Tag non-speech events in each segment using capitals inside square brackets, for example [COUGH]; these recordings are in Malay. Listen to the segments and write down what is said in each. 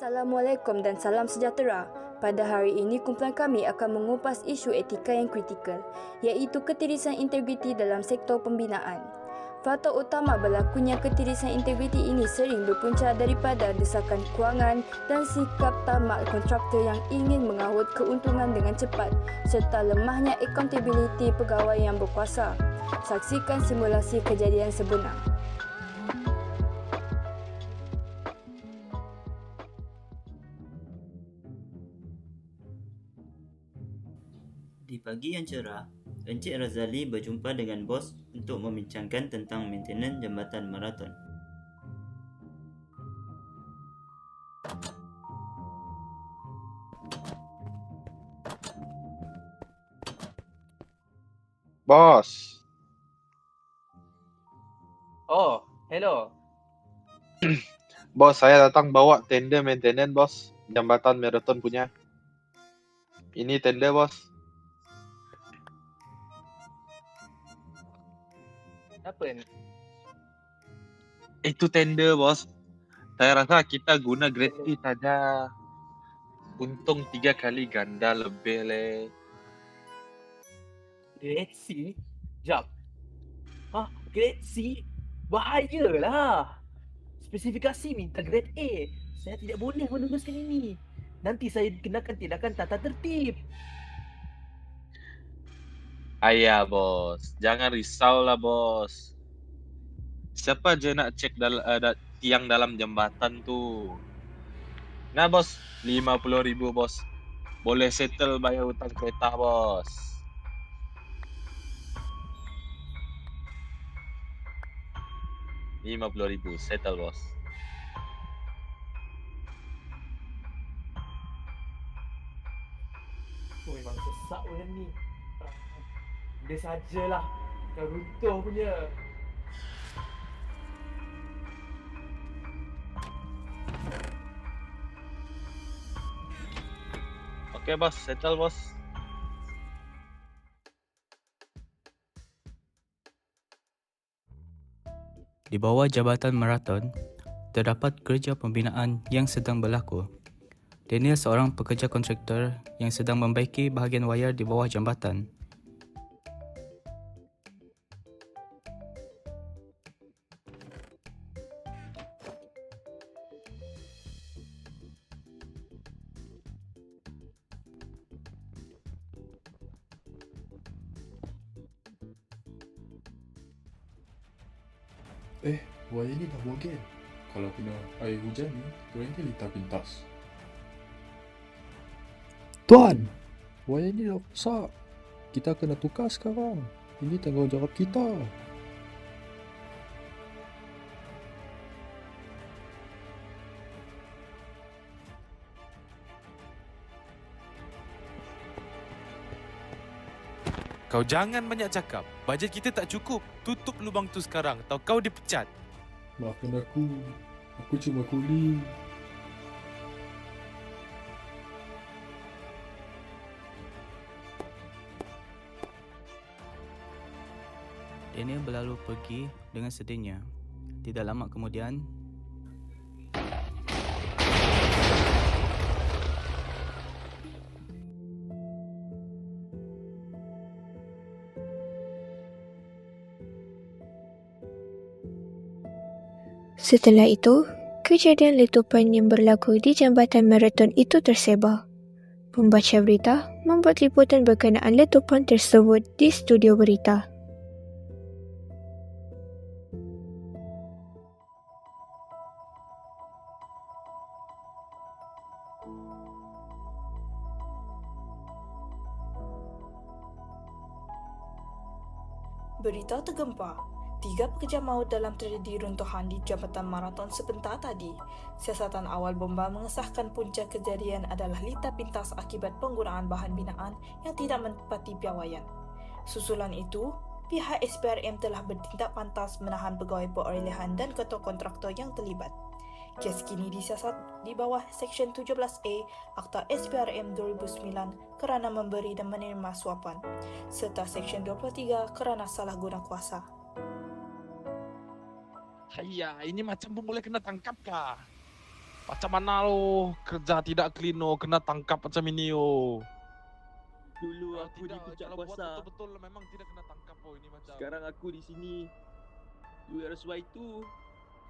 Assalamualaikum dan salam sejahtera. Pada hari ini, kumpulan kami akan mengupas isu etika yang kritikal, iaitu ketirisan integriti dalam sektor pembinaan. Faktor utama berlakunya ketirisan integriti ini sering berpunca daripada desakan kewangan dan sikap tamak kontraktor yang ingin mengahut keuntungan dengan cepat serta lemahnya accountability pegawai yang berkuasa. Saksikan simulasi kejadian sebenar. Di pagi yang cerah, Encik Razali berjumpa dengan bos untuk membincangkan tentang maintenance jambatan maraton. Bos, Oh, hello. [CLEARS THROAT] bos saya datang bawa tender maintenance bos, jambatan marathon punya. Ini tender bos. Apa ni? Itu tender bos. Saya rasa kita guna grade C saja. Untung tiga kali ganda lebih le. Grade C? Jap. Hah? Grade C? Bahayalah. Spesifikasi minta grade A. Saya tidak boleh meneruskan ini. Nanti saya kenakan tindakan tata tertib. Ayah bos, jangan risau lah bos. Siapa je nak cek dal uh, da- tiang dalam jambatan tu? Nah bos, 50 ribu bos. Boleh settle bayar hutang kereta bos. Lima puluh ribu, settle bos. Oh, memang sesak pun ni. Dia sajalah. Kau runtuh punya. Oke bos, settle bos. Di bawah Jabatan Marathon, terdapat kerja pembinaan yang sedang berlaku. Daniel seorang pekerja kontraktor yang sedang membaiki bahagian wayar di bawah jambatan. Eh, wayar ni dah bogel. Kalau kena air hujan ni, korang ni lintah pintas. Tuan! Wayar ni dah rosak. Kita kena tukar sekarang. Ini tanggungjawab kita. Kau jangan banyak cakap. Bajet kita tak cukup. Tutup lubang tu sekarang atau kau dipecat. Maafkan aku. Aku cuma kuli. Daniel berlalu pergi dengan sedihnya. Tidak lama kemudian, Setelah itu, kejadian letupan yang berlaku di jambatan maraton itu tersebar. Pembaca berita membuat liputan berkenaan letupan tersebut di studio berita. Berita tergempar. Tiga pekerja maut dalam tragedi runtuhan di Jambatan Marathon sebentar tadi. Siasatan awal bomba mengesahkan punca kejadian adalah lita pintas akibat penggunaan bahan binaan yang tidak menepati piawaian. Susulan itu, pihak SPRM telah bertindak pantas menahan pegawai perolehan dan ketua kontraktor yang terlibat. Kes kini disiasat di bawah Seksyen 17A Akta SPRM 2009 kerana memberi dan menerima suapan serta Seksyen 23 kerana salah guna kuasa. Hayya, ini macam pun boleh kena tangkap kah? Macam mana lo kerja tidak clean lo kena tangkap macam ini yo. Dulu Kalau aku di puncak kuasa. Betul-betul memang tidak kena tangkap oh ini macam. Sekarang aku di sini. URSY itu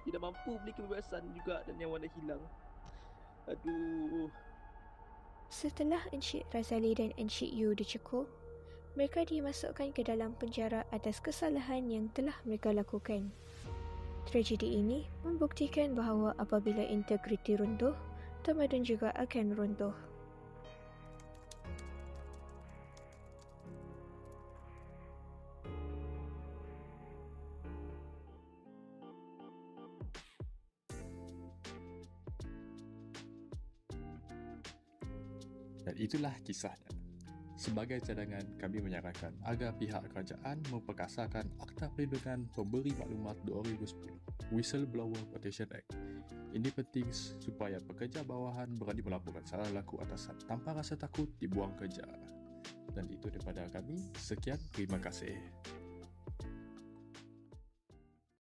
tidak mampu beli kebebasan juga dan nyawa dah hilang. Aduh. Setelah Encik Razali dan Encik Yu dicukur, mereka dimasukkan ke dalam penjara atas kesalahan yang telah mereka lakukan. Tragedi ini membuktikan bahawa apabila integriti runtuh, tamadun juga akan runtuh. Dan itulah kisahnya. Sebagai cadangan, kami menyarankan agar pihak kerajaan memperkasarkan Akta Perlindungan Pemberi Maklumat 2010 Whistleblower Protection Act. Ini penting supaya pekerja bawahan berani melaporkan salah laku atasan tanpa rasa takut dibuang kerja. Dan itu daripada kami. Sekian, terima kasih.